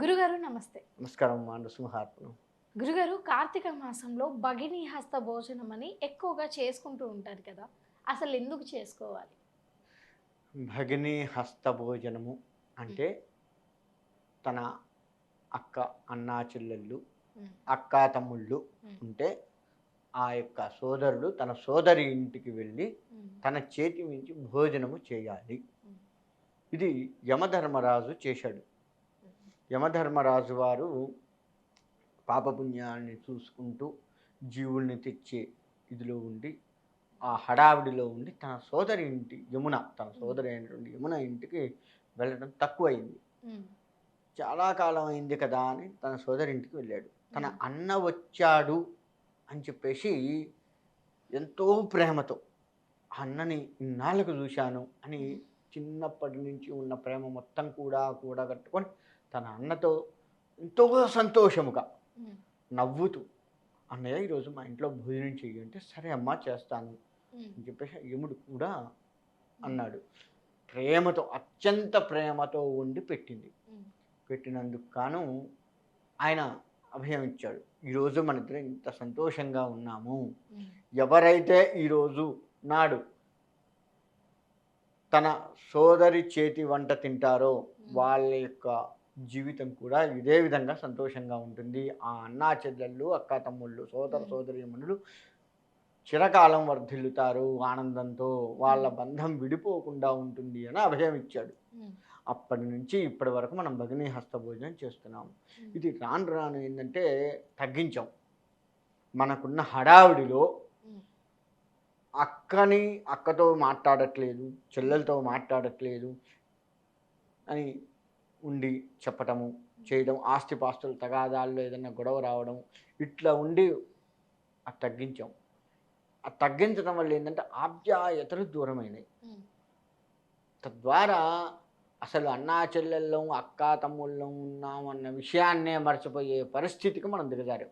గురుగారు నమస్తే. నమస్కారం మా నృసింహార్పణం గురుగారు కార్తీక మాసంలో భగిని హస్త భోజనం అని ఎక్కువగా చేసుకుంటూ ఉంటారు కదా అసలు ఎందుకు చేసుకోవాలి? భగిని హస్త భోజనము అంటే తన అక్క అన్నా చెల్లెళ్ళు అక్క తమ్ముళ్ళు ఉంటే ఆ యొక్క సోదరుడు తన సోదరి ఇంటికి వెళ్ళి తన చేతి నుంచి భోజనము చేయాలి. ఇది యమధర్మరాజు చేశాడు. యమధర్మరాజు వారు పాపపుణ్యాన్ని చూసుకుంటూ జీవుల్ని తెచ్చే ఇదిలో ఉండి ఆ హడావిడిలో ఉండి తన సోదరి ఇంటి యమున తన సోదరి అయినటువంటి యమున ఇంటికి వెళ్ళడం తక్కువైంది. చాలా కాలం అయింది కదా అని తన సోదరి ఇంటికి వెళ్ళాడు. తన అన్న వచ్చాడు అని చెప్పేసి ఎంతో ప్రేమతో అన్నని ఇన్నాళ్ళకు చూశాను అని చిన్నప్పటి నుంచి ఉన్న ప్రేమ మొత్తం కూడా కూడగట్టుకొని తన అన్నతో ఎంతో సంతోషముగా నవ్వుతూ అన్నయ్య ఈరోజు మా ఇంట్లో భోజనం చెయ్యి అంటే సరే అమ్మా చేస్తాను అని చెప్పేసి యముడు కూడా అన్నాడు. ప్రేమతో అత్యంత ప్రేమతో ఉండి పెట్టింది. పెట్టినందుకు గాను ఆయన అభయం ఇచ్చాడు. ఈరోజు మన ఇద్దరం ఇంత సంతోషంగా ఉన్నాము. ఎవరైతే ఈరోజు నాడు తన సోదరి చేతి వంట తింటారో వాళ్ళ యొక్క జీవితం కూడా ఇదే విధంగా సంతోషంగా ఉంటుంది. ఆ అన్నా చెల్లెళ్ళు అక్క తమ్ముళ్ళు సోదర సోదరీమణులు చిరకాలం వర్ధిల్లుతారు. ఆనందంతో వాళ్ళ బంధం విడిపోకుండా ఉంటుంది అని అభయం ఇచ్చాడు. అప్పటి నుంచి ఇప్పటి వరకు మనం భగిని హస్త భోజనం చేస్తున్నాం. ఇది రాను రాను ఏంటంటే తగ్గించాం. మనకున్న హడావిడిలో అక్కని అక్కతో మాట్లాడట్లేదు చెల్లెలతో మాట్లాడట్లేదు అని ఉండి చెప్పటము చేయడం ఆస్తిపాస్తులు తగాదాల్లో ఏదైనా గొడవ రావడం ఇట్లా ఉండి అది తగ్గించాం. అది తగ్గించడం వల్ల ఏంటంటే ఆప్యాయతలు దూరమైనాయి. ఉమ్, తద్వారా అసలు అన్నా చెల్లెళ్ళం అక్క తమ్ముళ్ళం ఉన్నాం అన్న విషయాన్నే మర్చిపోయే పరిస్థితికి మనం దిగజారాం.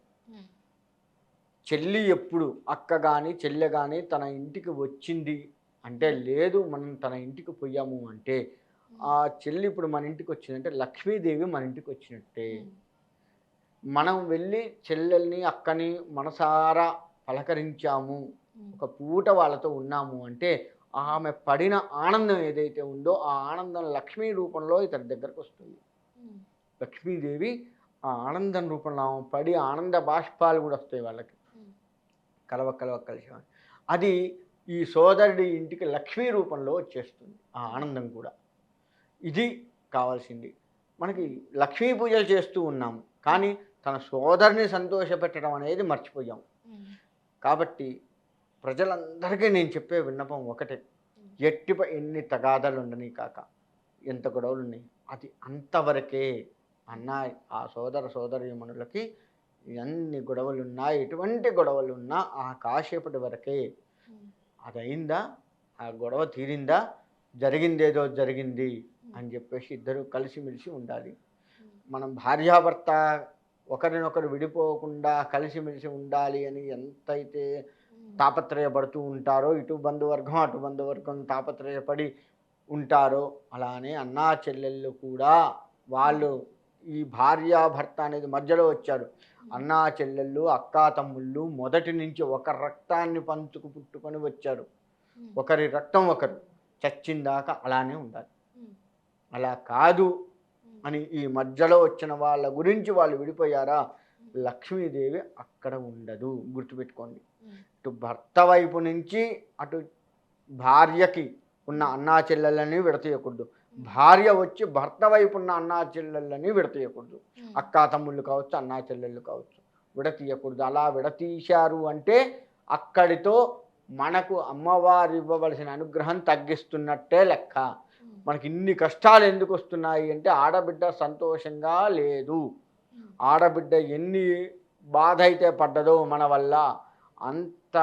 చెల్లి ఎప్పుడు అక్క కానీ చెల్లె కానీ తన ఇంటికి వచ్చింది అంటే లేదు మనం తన ఇంటికి పోయాము అంటే ఆ చెల్లి ఇప్పుడు మన ఇంటికి వచ్చిందంటే లక్ష్మీదేవి మన ఇంటికి వచ్చినట్టే. మనం వెళ్ళి చెల్లెల్ని అక్కని మనసారా పలకరించాము. ఒక పూట వాళ్ళతో ఉన్నాము అంటే ఆమె పడిన ఆనందం ఏదైతే ఉందో ఆ ఆనందం లక్ష్మీ రూపంలో ఇతని దగ్గరకు వస్తుంది. లక్ష్మీదేవి ఆ ఆనందం రూపంలో పడి ఆనంద బాష్పాలు కూడా వస్తాయి వాళ్ళకి. కలవ కలవ కలిసి అది ఈ సోదరుడి ఇంటికి లక్ష్మీ రూపంలో వచ్చేస్తుంది ఆ ఆనందం కూడా. ఇది కావాల్సింది. మనకి లక్ష్మీ పూజలు చేస్తూ ఉన్నాము కానీ తన సోదరిని సంతోషపెట్టడం అనేది మర్చిపోయాం. కాబట్టి ప్రజలందరికీ నేను చెప్పే విన్నపం ఒకటే. ఎట్టి ప- ఎన్ని తగాదాలు ఉండని కాక ఎంత గొడవలు ఉన్నాయి అది అంతవరకే అన్న ఆ సోదర సోదరీమణులకి ఎన్ని గొడవలు ఉన్నా ఎటువంటి గొడవలు ఉన్నా ఆ కాసేపటి వరకే ఉమ్, అది అయిందా ఆ గొడవ తీరిందా? జరిగిందేదో జరిగింది అని చెప్పేసి ఇద్దరు కలిసిమెలిసి ఉండాలి. మనం భార్యాభర్త ఒకరినొకరు విడిపోకుండా కలిసిమెలిసి ఉండాలి అని ఎంతైతే తాపత్రయపడుతూ ఉంటారో ఇటు బంధువర్గం అటు బంధువర్గం తాపత్రయపడి ఉంటారో అలానే అన్నా చెల్లెళ్ళు కూడా వాళ్ళు ఈ భార్యాభర్త అనేది మధ్యలో వచ్చారు. అన్నా చెల్లెళ్ళు అక్కా తమ్ముళ్ళు మొదటి నుంచి ఒక రక్తాన్ని పంచుకు పుట్టుకొని వచ్చారు. ఒకరి రక్తం ఒకరు. చచ్చిందాకా అలానే ఉండాలి. అలా కాదు అని ఈ మధ్యలో వచ్చిన వాళ్ళ గురించి వాళ్ళు విడిపోయారా? లక్ష్మీదేవి అక్కడ ఉండదు. గుర్తుపెట్టుకోండి. ఇటు భర్త వైపు నుంచి అటు భార్యకి ఉన్న అన్నా చెల్లెళ్ళని విడతీయకూడదు. భార్య వచ్చి భర్త వైపు ఉన్న అన్నా చెల్లెళ్ళని విడతీయకూడదు. అక్కా తమ్ముళ్ళు కావచ్చు అన్నా చెల్లెళ్ళు కావచ్చు విడతీయకూడదు. అలా విడతీశారు అంటే అక్కడితో మనకు అమ్మవారు ఇవ్వవలసిన అనుగ్రహం తగ్గిస్తున్నట్టే లెక్క. మనకి ఇన్ని కష్టాలు ఎందుకు వస్తున్నాయి అంటే ఆడబిడ్డ సంతోషంగా లేదు. ఆడబిడ్డ ఎన్ని బాధ అయితే పడ్డదో మన వల్ల అంత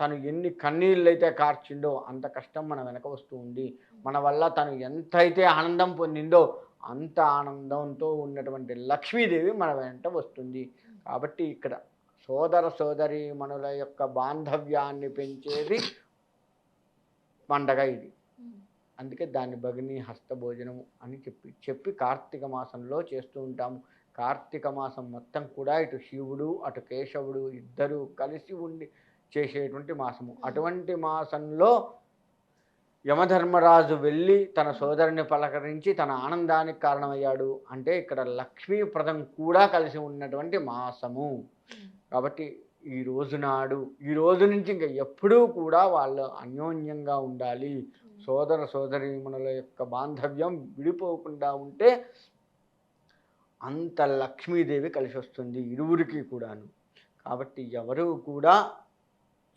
తను ఎన్ని కన్నీళ్ళు అయితే కార్చిండో అంత కష్టం మన వెనక వస్తూ ఉంది మన వల్ల తను ఎంతైతే ఆనందం పొందిందో అంత ఆనందంతో ఉన్నటువంటి లక్ష్మీదేవి మన వెంట వస్తుంది. కాబట్టి ఇక్కడ సోదర సోదరి మనుల యొక్క బాంధవ్యాన్ని పెంచేది పండగ ఇది. అందుకే దాన్ని భగిని హస్తభోజనం అని చెప్పి చెప్పి కార్తీక మాసంలో చేస్తూ ఉంటాము. కార్తీక మాసం మొత్తం కూడా ఇటు శివుడు అటు కేశవుడు ఇద్దరు కలిసి ఉండి చేసేటువంటి మాసము. అటువంటి మాసంలో యమధర్మరాజు వెళ్ళి తన సోదరుని పలకరించి తన ఆనందానికి కారణమయ్యాడు. అంటే ఇక్కడ లక్ష్మీప్రదం కూడా కలిసి ఉన్నటువంటి మాసము. కాబట్టి ఈ రోజు నాడు ఈ రోజు నుంచి ఇంకా ఎప్పుడూ కూడా వాళ్ళు అన్యోన్యంగా ఉండాలి. సోదర సోదరీమణుల యొక్క బాంధవ్యం విడిపోకుండా ఉంటే అంత లక్ష్మీదేవి కలిసి వస్తుంది ఇరువురికి కూడాను. కాబట్టి ఎవరు కూడా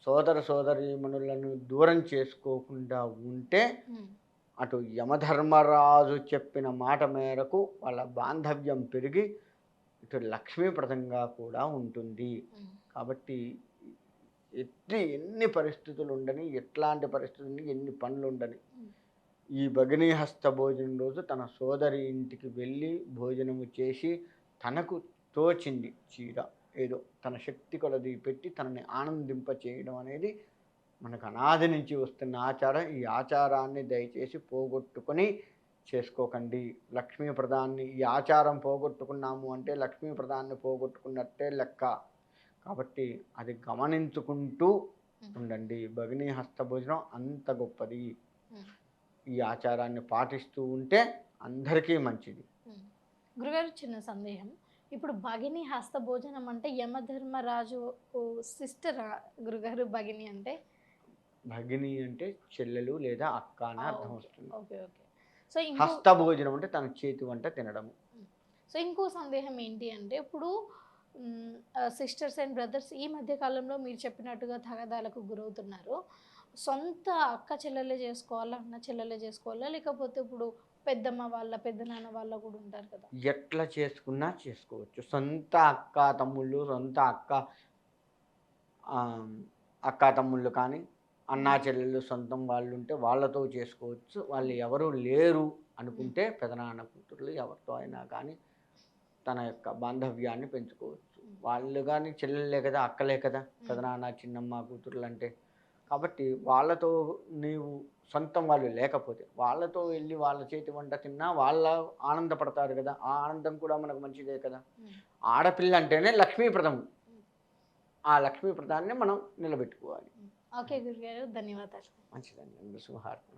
సోదర సోదరీమణులను దూరం చేసుకోకుండా ఉంటే అటు యమధర్మరాజు చెప్పిన మాట మేరకు వాళ్ళ బాంధవ్యం పెరిగి ఇటు లక్ష్మీప్రదంగా కూడా ఉంటుంది. కాబట్టి ఎట్టి ఎన్ని పరిస్థితులు ఉండని ఎట్లాంటి పరిస్థితులు ఎన్ని పనులు ఉండని ఈ భగినీ హస్త భోజనం రోజు తన సోదరి ఇంటికి వెళ్ళి భోజనము చేసి తనకు తోచింది చీర. ఏదో తన శక్తి కొలది పెట్టి తనని ఆనందింప చేయడం అనేది మనకు అనాది నుంచి వస్తున్న ఆచారం. ఈ ఆచారాన్ని దయచేసి పోగొట్టుకొని చేసుకోకండి. లక్ష్మీ ప్రధాన్ని ఈ ఆచారం పోగొట్టుకున్నాము అంటే లక్ష్మీ ప్రధాన్ని పోగొట్టుకున్నట్టే లెక్క. కాబట్టి అది గమనించుకుంటూ ఉండండి. భగినీ హస్త భోజనం అంత గొప్పది. ఈ ఆచారాన్ని పాటిస్తూ ఉంటే అందరికీ మంచిది. గురుగారు చిన్న సందేహం. ఇప్పుడు భగిని హస్త భోజనం అంటే యమధర్మరాజు సిస్టర్ గురుగారు భగిని అంటే? భగిని అంటే చెల్లెలు లేదా అక్క అని అర్థం. వస్తుంది. Okay okay. సో ఇంకో హస్త భోజనం అంటే తన చేతి వంట తినడము. సో ఇంకో సందేహం ఏంటి అంటే ఇప్పుడు సిస్టర్స్ అండ్ బ్రదర్స్ ఈ మధ్య కాలంలో మీరు చెప్పినట్టుగా తగాదాలకు గురవుతున్నారు. సొంత అక్క చెల్లెలే చేసుకోవాలా అన్న చెల్లెలే చేసుకోవాలా? లేకపోతే ఇప్పుడు పెద్దమ్మ వాళ్ళ పెద్దనాన్న వాళ్ళ కూడా ఉంటారు కదా. ఎట్లా చేసుకున్నా చేసుకోవచ్చు. సొంత అక్క తమ్ముళ్ళు సొంత అక్క అక్క తమ్ముళ్ళు కానీ అన్నా చెల్లెళ్ళు సొంతం వాళ్ళు ఉంటే వాళ్ళతో చేసుకోవచ్చు. వాళ్ళు ఎవరు లేరు అనుకుంటే పెదనాన్న కూతుర్లు ఎవరితో అయినా కానీ తన యొక్క బాంధవ్యాన్ని పెంచుకోవచ్చు. వాళ్ళు కానీ చెల్లెళ్ళే కదా అక్కలే కదా పెదనాన్న చిన్నమ్మ కూతుర్లు అంటే. కాబట్టి వాళ్ళతో నీవు సొంతం వాళ్ళు లేకపోతే వాళ్ళతో వెళ్ళి వాళ్ళ చేతి వంట తిన్నా వాళ్ళ ఆనందపడతారు కదా. ఆ ఆనందం కూడా మనకు మంచిదే కదా. ఆడపిల్ల అంటేనే లక్ష్మీప్రదం. ఆ లక్ష్మీప్రదాన్ని మనం నిలబెట్టుకోవాలి. ఓకే గురుగారు ధన్యవాదాలు. మంచిదండి. శుభహార్పణ